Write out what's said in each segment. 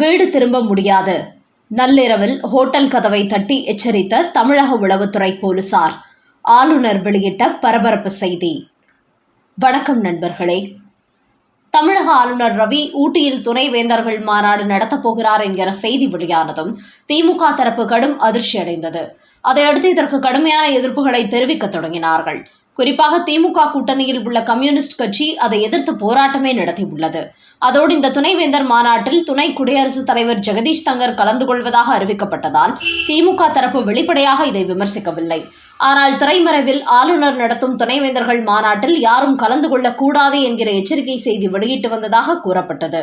வீடு திரும்ப முடியாது. நள்ளிரவில் ஹோட்டல் கதவை தட்டி எச்சரித்த தமிழக உளவுத்துறை போலீசார் ஆளுநர் வெளியிட்ட பரபரப்பு செய்தி. வணக்கம் நண்பர்களே. தமிழக ஆளுநர் ரவி ஊட்டியில் துணைவேந்தர்கள் மாநாடு நடத்தப் போகிறார் என்கிற செய்தி வெளியானதும் திமுக தரப்பு கடும் அதிர்ச்சி அடைந்தது. அதையடுத்து இதற்கு கடுமையான எதிர்ப்புகளை தெரிவிக்க தொடங்கினார்கள். குறிப்பாக திமுக கூட்டணியில் உள்ள கம்யூனிஸ்ட் கட்சி அதை எதிர்த்து போராட்டமே நடத்தியுள்ளது. அதோடு இந்த துணைவேந்தர் மாநாட்டில் துணை குடியரசுத் தலைவர் ஜெகதீஷ் தங்கர் கலந்து கொள்வதாக அறிவிக்கப்பட்டதால் திமுக தரப்பு வெளிப்படையாக இதை விமர்சிக்கவில்லை. ஆனால் திரைமறைவில் ஆளுநர் நடத்தும் துணைவேந்தர்கள் மாநாட்டில் யாரும் கலந்து கொள்ளக்கூடாது என்கிற எச்சரிக்கை செய்தி வெளியிட்டு வந்ததாக கூறப்பட்டது.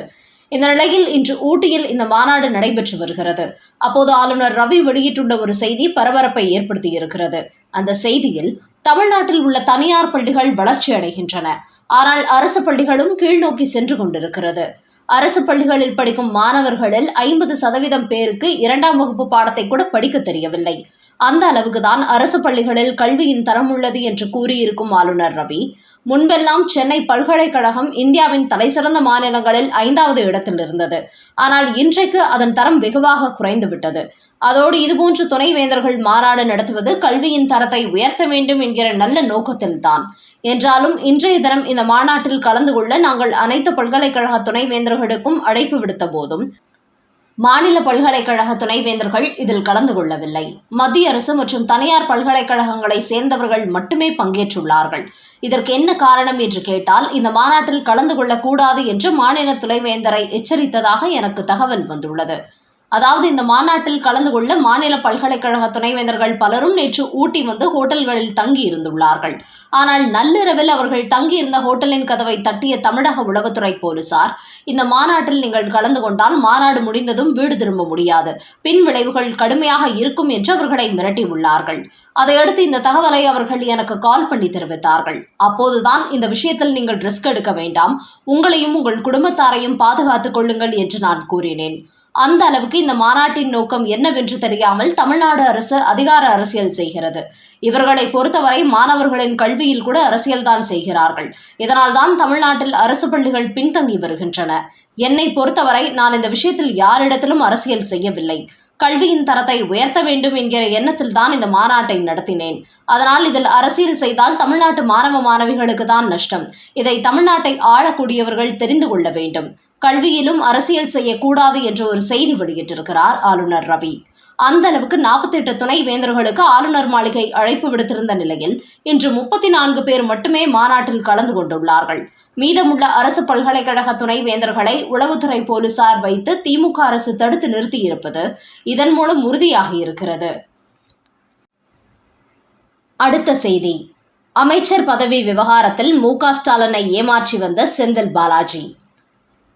இந்த நிலையில் இன்று ஊட்டியில் இந்த மாநாடு நடைபெற்று வருகிறது. அப்போது ஆளுநர் ரவி வெளியிட்டுள்ள ஒரு செய்தி பரபரப்பை ஏற்படுத்தியிருக்கிறது. அந்த செய்தியில் தமிழ்நாட்டில் உள்ள தனியார் பள்ளிகள் வளர்ச்சி அடைகின்றன. ஆனால் அரசு பள்ளிகளும் கீழ்நோக்கி சென்று கொண்டிருக்கிறது. அரசு பள்ளிகளில் படிக்கும் மாணவர்களில் ஐம்பது சதவீதம் பேருக்கு இரண்டாம் வகுப்பு பாடத்தை கூட படிக்க தெரியவில்லை. அந்த அளவுக்கு தான் அரசு பள்ளிகளில் கல்வியின் தரம் உள்ளது என்று கூறியிருக்கும் ஆளுநர் ரவி முன்பெல்லாம் சென்னை பல்கலைக்கழகம் இந்தியாவின் தலைசிறந்த மாநிலங்களில் ஐந்தாவது இடத்தில் இருந்தது. ஆனால் இன்றைக்கு அதன் தரம் வெகுவாக குறைந்துவிட்டது. அதோடு இதுபோன்று துணைவேந்தர்கள் மாநாடு நடத்துவது கல்வியின் தரத்தை உயர்த்த வேண்டும் என்கிற நல்ல நோக்கத்தில்தான். என்றாலும் இன்றைய தினம் இந்த மாநாட்டில் கலந்து கொள்ள நாங்கள் அனைத்து பல்கலைக்கழக துணைவேந்தர்களுக்கும் அழைப்பு விடுத்த போதும் மாநில பல்கலைக்கழக துணைவேந்தர்கள் இதில் கலந்து கொள்ளவில்லை. மத்திய அரசு மற்றும் தனியார் பல்கலைக்கழகங்களை சேர்ந்தவர்கள் மட்டுமே பங்கேற்றுள்ளார்கள். இதற்கு என்ன காரணம் என்று கேட்டால் இந்த மாநாட்டில் கலந்து கொள்ளக்கூடாது என்று மாநில துணைவேந்தரை எச்சரித்ததாக எனக்கு தகவல் வந்துள்ளது. அதாவது இந்த மாநாட்டில் கலந்து கொள்ள மாநில பல்கலைக்கழக துணைவேந்தர்கள் பலரும் நேற்று ஊட்டி வந்து ஹோட்டல்களில் தங்கி இருந்துள்ளார்கள் ஆனால் நள்ளிரவில் அவர்கள் தங்கியிருந்த ஹோட்டலின் கதவை தட்டிய தமிழக உளவுத்துறை போலீசார் இந்த மாநாட்டில் நீங்கள் கலந்து கொண்டால் மாநாடு முடிந்ததும் வீடு திரும்ப முடியாது. பின் விளைவுகள் கடுமையாக இருக்கும் என்று அவர்களை மிரட்டியுள்ளார்கள். அதையடுத்து இந்த தகவலை அவர்கள் எனக்கு கால் பண்ணி தெரிவித்தார்கள். அப்போதுதான் இந்த விஷயத்தில் நீங்கள் ரிஸ்க் எடுக்க வேண்டாம். உங்களையும் உங்கள் குடும்பத்தாரையும் பாதுகாத்துக் கொள்ளுங்கள் என்று நான் கூறினேன். அந்த அளவுக்கு இந்த மாநாட்டின் நோக்கம் என்னவென்று தெரியாமல் தமிழ்நாடு அரசு அதிகார அரசியல் செய்கிறது. இவர்களை பொறுத்தவரை மாணவர்களின் கல்வியில் கூட அரசியல்தான் செய்கிறார்கள். இதனால்தான் தமிழ்நாட்டில் அரசு பள்ளிகள் பின்தங்கி வருகின்றன. என்னை பொறுத்தவரை நான் இந்த விஷயத்தில் யாரிடத்திலும் அரசியல் செய்யவில்லை. கல்வியின் தரத்தை உயர்த்த வேண்டும் என்கிற எண்ணத்தில் தான் இந்த மாநாட்டை நடத்தினேன். அதனால் இதில் அரசியல் செய்தால் தமிழ்நாட்டு மாணவ மாணவிகளுக்கு தான் நஷ்டம். இதை தமிழ்நாட்டை ஆளக்கூடியவர்கள் தெரிந்து கொள்ள வேண்டும். கல்வியிலும் அரசியல் செய்யக்கூடாது என்று ஒரு செய்தி வெளியிட்டிருக்கிறார் ஆளுநர் ரவி. அந்த அளவுக்கு நாற்பத்தி எட்டு துணை வேந்தர்களுக்கு ஆளுநர் மாளிகை அழைப்பு விடுத்திருந்த நிலையில் இன்று முப்பத்தி நான்கு பேர் மட்டுமே மாநாட்டில் கலந்து கொண்டுள்ளார்கள். மீதமுள்ள அரசு பல்கலைக்கழக துணை வேந்தர்களை உளவுத்துறை போலீசார் வைத்து திமுக அரசு தடுத்து நிறுத்தியிருப்பது இதன் மூலம் உறுதியாகி இருக்கிறது. அடுத்த செய்தி. அமைச்சர் பதவி விவகாரத்தில் மு க ஸ்டாலினை ஏமாற்றி வந்த செந்தில் பாலாஜி.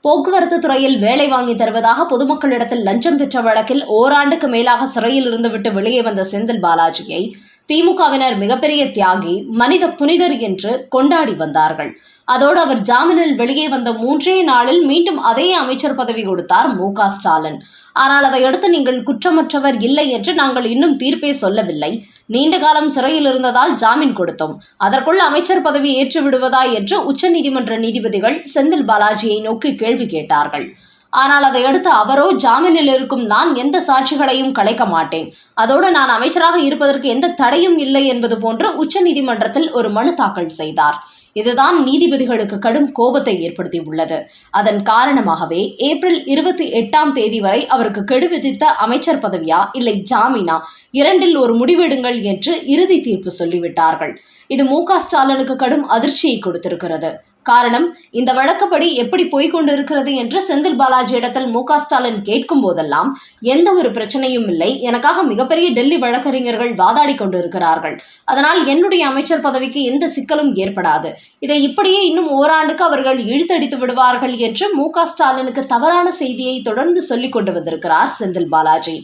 போக்குவரத்து துறையில் வேலை வாங்கி தருவதாக பொதுமக்களிடத்தில் லஞ்சம் பெற்ற வழக்கில் ஓராண்டுக்கு மேலாக சிறையில் இருந்துவிட்டு வெளியே வந்த செந்தில் பாலாஜியை திமுகவினர் மிகப்பெரிய தியாகி மனித புனிதர் என்று கொண்டாடி வந்தார்கள். அதோடு அவர் ஜாமீனில் வெளியே வந்த மூன்றே நாளில் மீண்டும் அதே அமைச்சர் பதவி கொடுத்தார் மு ஸ்டாலின். ஆனால் அதையடுத்து நீங்கள் குற்றமற்றவர் இல்லை என்று நாங்கள் இன்னும் தீர்ப்பே சொல்லவில்லை. நீண்ட காலம் சிறையில் இருந்ததால் ஜாமீன் கொடுத்தோம். அதற்குள் அமைச்சர் பதவி ஏற்று விடுவதா என்று உச்சநீதிமன்ற நீதிபதிகள் செந்தில் பாலாஜியை நோக்கி கேள்வி கேட்டார்கள். ஆனால் அதையடுத்து அவரோ ஜாமீனில் இருக்கும் நான் எந்த சாட்சிகளையும் கலைக்க மாட்டேன். அதோடு நான் அமைச்சராக இருப்பதற்கு எந்த தடையும் இல்லை என்பது போன்று உச்சநீதிமன்றத்தில் ஒரு மனு தாக்கல் செய்தார். இதுதான் நீதிபதிகளுக்கு கடும் கோபத்தை ஏற்படுத்தியுள்ளது. அதன் காரணமாகவே ஏப்ரல் இருபத்தி எட்டாம் தேதி வரை அவருக்கு கெடு விதித்த அமைச்சர் பதவியா இல்லை ஜாமீனா? இரண்டில் ஒரு முடிவெடுங்கள் என்று இறுதி தீர்ப்பு சொல்லிவிட்டார்கள். இது மு க ஸ்டாலினுக்கு கடும் அதிர்ச்சியை கொடுத்திருக்கிறது. காரணம் இந்த வழக்கப்படி எப்படி போய்கொண்டிருக்கிறது என்று செந்தில் பாலாஜி இடத்தில் மு க ஸ்டாலின் கேட்கும் போதெல்லாம் எந்த ஒரு பிரச்சனையும் இல்லை. எனக்காக மிகப்பெரிய டெல்லி வழக்கறிஞர்கள் வாதாடி கொண்டிருக்கிறார்கள். அதனால் என்னுடைய அமைச்சர் பதவிக்கு எந்த சிக்கலும் ஏற்படாது. இதை இப்படியே இன்னும் ஓராண்டுக்கு அவர்கள் இழுத்தடித்து விடுவார்கள் என்று மு க ஸ்டாலினுக்கு தவறான செய்தியை தொடர்ந்து சொல்லிக் கொண்டு வந்திருக்கிறார் செந்தில் பாலாஜி.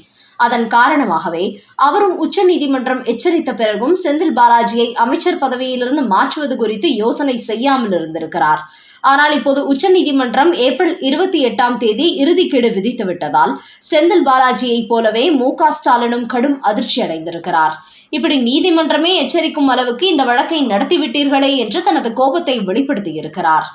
அதன் காரணமாகவே அவரும் உச்சநீதிமன்றம் எச்சரித்த பிறகும் செந்தில் பாலாஜியை அமைச்சர் பதவியிலிருந்து மாற்றுவது குறித்து யோசனை செய்யாமல் இருந்திருக்கிறார். ஆனால் இப்போது உச்சநீதிமன்றம் ஏப்ரல் இருபத்தி எட்டாம் தேதி இறுதிக்கெடு விதித்து விட்டதால் செந்தில் பாலாஜியைப் போலவே மு க ஸ்டாலினும் கடும் அதிர்ச்சி அடைந்திருக்கிறார். இப்படி நீதிமன்றமே எச்சரிக்கும் அளவுக்கு இந்த வழக்கை நடத்திவிட்டீர்களே என்று தனது கோபத்தை வெளிப்படுத்தியிருக்கிறார்.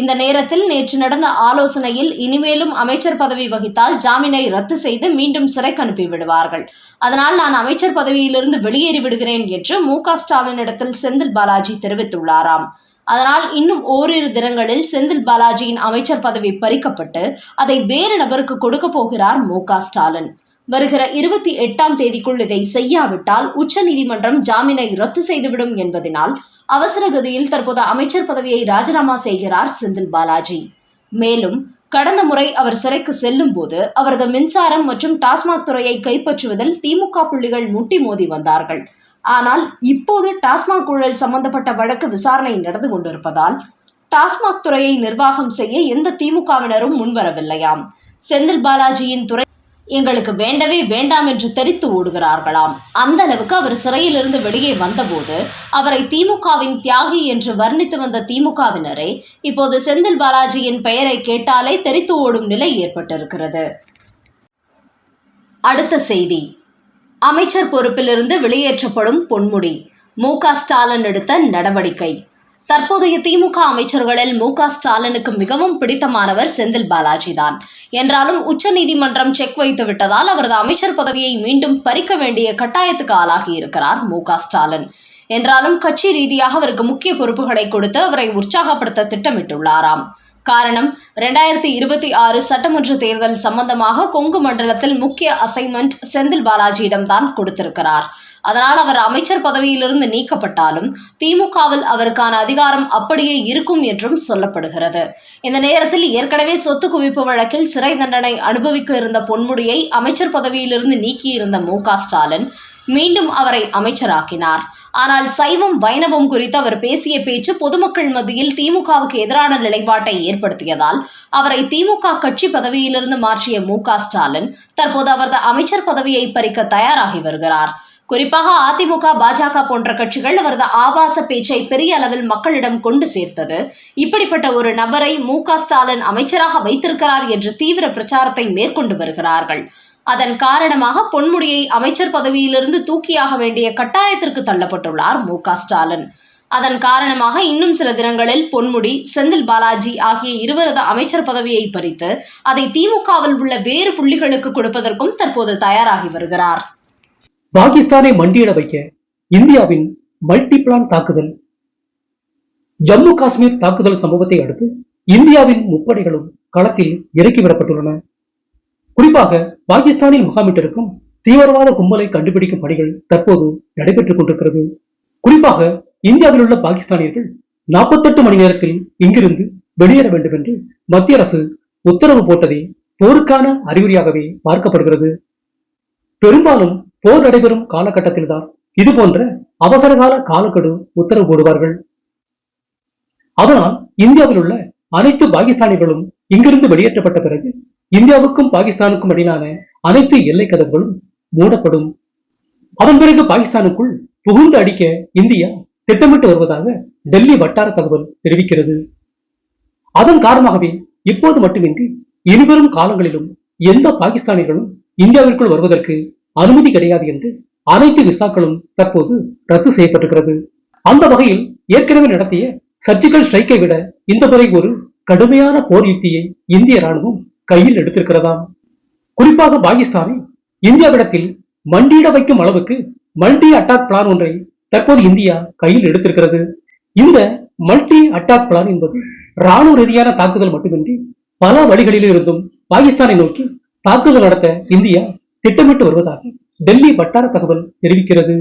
இந்த நேரத்தில் நேற்று நடந்த ஆலோசனையில் இனிமேலும் அமைச்சர் பதவி வகித்தால் ஜாமீனை ரத்து செய்து மீண்டும் சிறைக்கு அனுப்பி விடுவார்கள். அதனால் நான் அமைச்சர் பதவியிலிருந்து வெளியேறி விடுகிறேன் என்று மு க ஸ்டாலினிடத்தில் செந்தில் பாலாஜி தெரிவித்துள்ளாராம். அதனால் இன்னும் ஓரிரு தினங்களில் செந்தில் பாலாஜியின் அமைச்சர் பதவி பறிக்கப்பட்டு அதை வேறு நபருக்கு கொடுக்க போகிறார் மு க ஸ்டாலின். வருகிற இருபத்தி எட்டாம் தேதிக்குள் இதை செய்யாவிட்டால் உச்சநீதிமன்றம் ஜாமீனை ரத்து செய்துவிடும் என்பதனால் அவசரகதியில் தற்போது அமைச்சர் பதவியை ராஜினாமா செய்கிறார் செந்தில் பாலாஜி. மேலும் கடந்த முறை அவர் சிறைக்கு செல்லும் போது அவரது மின்சாரம் மற்றும் டாஸ்மாக் துறையை கைப்பற்றுவதில் திமுக புள்ளிகள் முட்டி மோதி வந்தார்கள். ஆனால் இப்போது டாஸ்மாக் ஊழல் சம்பந்தப்பட்ட வழக்கு விசாரணை நடந்து கொண்டிருப்பதால் டாஸ்மாக் துறையை நிர்வாகம் செய்ய எந்த திமுகவினரும் முன்வரவில்லையாம். செந்தில் பாலாஜியின் துறை எங்களுக்கு வேண்டவே வேண்டாம் என்று தெரித்து ஓடுகிறார்களாம். அந்த அளவுக்கு அவர் சிறையிலிருந்து வெளியே வந்தபோது அவரை திமுகவின் தியாகி என்று வர்ணித்து வந்த திமுகவினரே இப்போது செந்தில் பாலாஜியின் பெயரை கேட்டாலே தெரித்து ஓடும் நிலை ஏற்பட்டிருக்கிறது. அடுத்த செய்தி. அமைச்சர் பொறுப்பிலிருந்து வெளியேற்றப்படும் பொன்முடி. மு க ஸ்டாலின் எடுத்த நடவடிக்கை. தற்போதைய திமுக அமைச்சர்களில் மு க ஸ்டாலினுக்கு மிகவும் பிடித்தமானவர் செந்தில் பாலாஜி தான் என்றாலும் உச்சநீதிமன்றம் செக் வைத்து விட்டதால் அவரது அமைச்சர் பதவியை மீண்டும் பறிக்க வேண்டிய கட்டாயத்துக்கு ஆளாகி இருக்கிறார் மு க ஸ்டாலின். என்றாலும் கட்சி ரீதியாக அவருக்கு முக்கிய பொறுப்புகளை கொடுத்து அவரை உற்சாகப்படுத்த திட்டமிட்டுள்ளாராம். காரணம் ரெண்டாயிரத்தி இருபத்தி ஆறு சட்டமன்ற தேர்தல் சம்பந்தமாக கொங்கு மண்டலத்தில் முக்கிய அசைன்மெண்ட் செந்தில் பாலாஜியிடம் தான் கொடுத்திருக்கிறார். அதனால் அவர் அமைச்சர் பதவியிலிருந்து நீக்கப்பட்டாலும் திமுகவில் அவருக்கான அதிகாரம் அப்படியே இருக்கும் என்றும் சொல்லப்படுகிறது. இந்த நேரத்தில் ஏற்கனவே சொத்து குவிப்பு வழக்கில் சிறை தண்டனை அனுபவிக்க இருந்த பொன்முடியை அமைச்சர் பதவியிலிருந்து நீக்கியிருந்த மு க ஸ்டாலின் மீண்டும் அவரை அமைச்சராக்கினார். ஆனால் சைவம் வைணவம் குறித்து அவர் பேசிய பேச்சு பொதுமக்கள் மத்தியில் திமுகவுக்கு எதிரான நிலைப்பாட்டை ஏற்படுத்தியதால் அவரை திமுக கட்சி பதவியிலிருந்து மாற்றிய மு ஸ்டாலின் தற்போது அவரது அமைச்சர் பதவியை பறிக்க தயாராகி வருகிறார். குறிப்பாக அதிமுக பாஜக போன்ற கட்சிகள் அவரது ஆபாச பேச்சை பெரிய அளவில் மக்களிடம் கொண்டு சேர்த்தது. இப்படிப்பட்ட ஒரு நபரை மு க ஸ்டாலின் அமைச்சராக வைத்திருக்கிறார் என்று தீவிர பிரச்சாரத்தை மேற்கொண்டு வருகிறார்கள். அதன் காரணமாக பொன்முடியை அமைச்சர் பதவியிலிருந்து தூக்கியாக வேண்டிய கட்டாயத்திற்கு தள்ளப்பட்டுள்ளார் மு ஸ்டாலின். அதன் காரணமாக இன்னும் சில தினங்களில் பொன்முடி செந்தில் பாலாஜி ஆகிய இருவரது அமைச்சர் பதவியை பறித்து அதை திமுகவில் உள்ள வேறு புள்ளிகளுக்கு கொடுப்பதற்கும் தற்போது தயாராகி வருகிறார். பாகிஸ்தானை மண்டியிட வைக்க இந்தியாவின் மல்டிபிளான் தாக்குதல் ஜம்மு காஷ்மீர் தாக்குதல் சம்பவத்தை அடுத்து இந்தியாவின் முப்படைகளும் களத்தில் இறக்கிவிடப்பட்டுள்ளன குறிப்பாக பாகிஸ்தானில் முகாமிட்டிருக்கும் தீவிரவாத கும்பலை கண்டுபிடிக்கும் பணிகள் தற்போது நடைபெற்றுக் கொண்டிருக்கிறது. குறிப்பாக இந்தியாவில் உள்ள பாகிஸ்தானியர்கள் நாற்பத்தெட்டு மணி நேரத்தில் இங்கிருந்து வெளியேற வேண்டும் என்று மத்திய அரசு உத்தரவு போட்டதே போருக்கான அறிகுறியாகவே பார்க்கப்படுகிறது. பெரும்பாலும் போர் நடைபெறும் காலகட்டத்தில்தான் இது போன்ற அவசரகால காலக்கெடு உத்தரவு போடுவார்கள். அதனால் இந்தியாவில் உள்ள அனைத்து பாகிஸ்தானிகளும் இங்கிருந்து வெளியேற்றப்பட்ட பிறகு இந்தியாவுக்கும் பாகிஸ்தானுக்கும் இடையிலான அனைத்து எல்லை கதவுகளும் மூடப்படும். அதன் பிறகு பாகிஸ்தானுக்குள் புகுந்து அடிக்க இந்தியா திட்டமிட்டு வருவதாக டெல்லி வட்டார தகவல் தெரிவிக்கிறது. அதன் காரணமாகவே இப்போது மட்டுமின்றி இனிவரும் காலங்களிலும் எந்த பாகிஸ்தானிகளும் இந்தியாவிற்குள் வருவதற்கு அனுமதி கிடையாது என்று அனைத்து விசாக்களும் தற்போது ரத்து செய்யப்பட்டிருக்கிறது. அந்த வகையில் ஏற்கனவே நடத்திய சர்ஜிக்கல் ஸ்ட்ரைக்கை விட இந்த முறை ஒரு கடுமையான போர் யுக்தியை இந்திய ராணுவம் கையில் எடுத்திருக்கிறதாம் குறிப்பாக பாகிஸ்தானை இந்தியாவிடத்தில் மண்டியிட வைக்கும் அளவுக்கு மல்டி அட்டாக் பிளான் ஒன்றை தற்போது இந்தியா கையில் எடுத்திருக்கிறது. இந்த மல்டி அட்டாக் பிளான் என்பது ராணுவ ரீதியான தாக்குதல் மட்டுமின்றி பல வழிகளிலிருந்தும் பாகிஸ்தானை நோக்கி தாக்குதல் நடத்த இந்தியா திட்டமிட்டு வருவதாக டெல்லி வட்டார தகவல் தெரிவிக்கிறது.